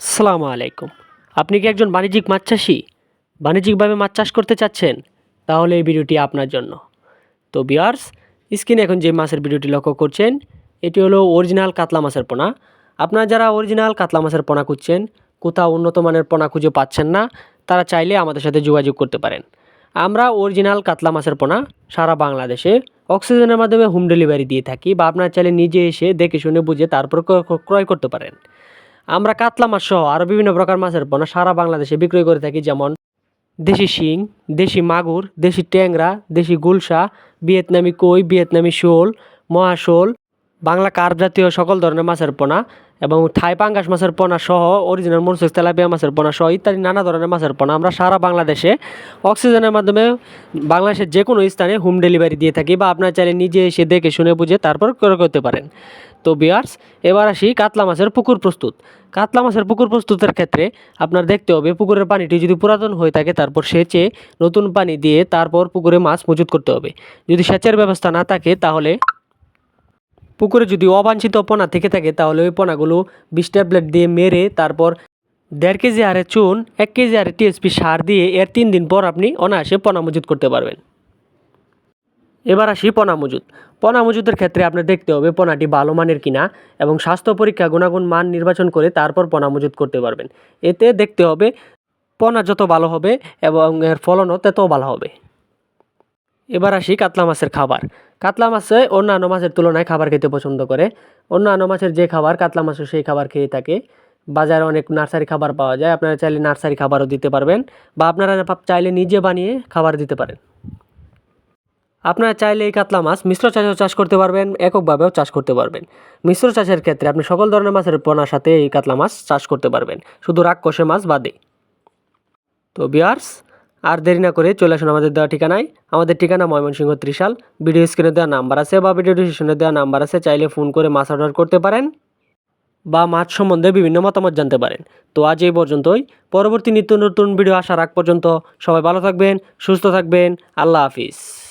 আসসালামু আলাইকুম। আপনি কি একজন বাণিজ্যিক মাছ চাষি? বাণিজ্যিকভাবে মাছ চাষ করতে চাচ্ছেন? তাহলে এই ভিডিওটি আপনার জন্য। তো বিয়ার্স স্ক্রিনে এখন যে মাছের ভিডিওটি লক্ষ্য করছেন, এটি হলো অরিজিনাল কাতলা মাছের পোনা। আপনারা যারা অরিজিনাল কাতলা মাছের পোনা খুঁজছেন, কোথাও উন্নত মানের পোনা খুঁজে পাচ্ছেন না, তারা চাইলে আমাদের সাথে যোগাযোগ করতে পারেন। আমরা অরিজিনাল কাতলা মাছের পোনা সারা বাংলাদেশে অক্সিজেনের মাধ্যমে হোম ডেলিভারি দিয়ে থাকি বা আপনারা চাইলে নিজে এসে দেখে শুনে বুঝে তারপর ক্রয় করতে পারেন। আমরা কাতলা মাছ সহ আরও বিভিন্ন প্রকার মাছের পোনা সারা বাংলাদেশে বিক্রয় করে থাকি, যেমন দেশি শিং, দেশি মাগুর, দেশি ট্যাংরা, দেশি গুলশা, ভিয়েতনামি কই, ভিয়েতনামি শোল, মহাশোল, বাংলা কার্ভ জাতীয় সকল ধরনের মাছের পোনা এবং থাই পাঙ্গাস মাছের পোনা সহ অরিজিনাল মরসেক্স তেলাপিয়া মাছের পোনা সহ ইত্যাদি নানা ধরনের মাছের পোনা আমরা সারা বাংলাদেশে অক্সিজেনের মাধ্যমে বাংলাদেশের যে কোনো স্থানে হোম ডেলিভারি দিয়ে থাকি বা আপনার চাইলে নিজে এসে দেখে শুনে বুঝে তারপর ক্রয় করতে পারেন। তো বিয়ার্স এবার আসি কাতলা মাছের পুকুর প্রস্তুত। কাতলা মাছের পুকুর প্রস্তুতের ক্ষেত্রে আপনার দেখতে হবে পুকুরের পানিটি যদি পুরাতন হয়ে থাকে তারপর সেচে নতুন পানি দিয়ে তারপর পুকুরে মাছ মজুত করতে হবে। যদি সেচের ব্যবস্থা না থাকে তাহলে পুকুরে যদি অবাঞ্ছিত পোনা থেকে থাকে, তাহলে ওই পোনাগুলো বিষ ট্যাবলেট দিয়ে মেরে তারপর দেড় কেজি হারে চুন, এক কেজি হারে টিএসপি সার দিয়ে এর তিন দিন পর আপনি অনায়াসে পোনা মজুত করতে পারবেন। এবার আসি পোনা মজুদ পোনা মজুদের ক্ষেত্রে আপনার দেখতে হবে পোনাটি ভালো মানের কিনা এবং স্বাস্থ্য পরীক্ষা গুণাগুণ মান নির্বাচন করে তারপর পোনা মজুদ করতে পারবেন। এতে দেখতে হবে পোনা যত ভালো হবে এবং এর ফলনও তত ভালো হবে। এবার আসি কাতলা মাছের খাবার। কাতলা মাছে অন্যান্য মাছের তুলনায় খাবার খেতে পছন্দ করে। অন্যান্য মাছের যে খাবার, কাতলা মাছও সেই খাবার খেয়ে থাকে। বাজারে অনেক নার্সারি খাবার পাওয়া যায়। আপনারা চাইলে নার্সারি খাবারও দিতে পারবেন বা আপনারা চাইলে নিজে বানিয়ে খাবার দিতে পারেন। আপনারা চাইলে এই কাতলা মাছ মিশ্র চাষেও চাষ করতে পারবেন, এককভাবেও চাষ করতে পারবেন। মিশ্র চাষের ক্ষেত্রে আপনি সকল ধরনের মাছের পোনার সাথে এই কাতলা মাছ চাষ করতে পারবেন। শুধু রাগ কষে মাছ বাদে। তো বিয়ার্স আর দেরি না করে চলে আসুন আমাদের দেওয়া ঠিকানায়। আমাদের ঠিকানা ময়মনসিংহ ত্রিশাল। ভিডিও স্ক্রিনে দেওয়া নাম্বার আছে বা ভিডিও ডিসক্রিপশনে দেওয়া নাম্বার আছে, চাইলে ফোন করে মাছ অর্ডার করতে পারেন বা মাছ সম্বন্ধে বিভিন্ন মতামত জানতে পারেন। তো আজ এই পর্যন্তই। পরবর্তী নিত্য নতুন ভিডিও আসার আগ পর্যন্ত সবাই ভালো থাকবেন, সুস্থ থাকবেন। আল্লাহ হাফিজ।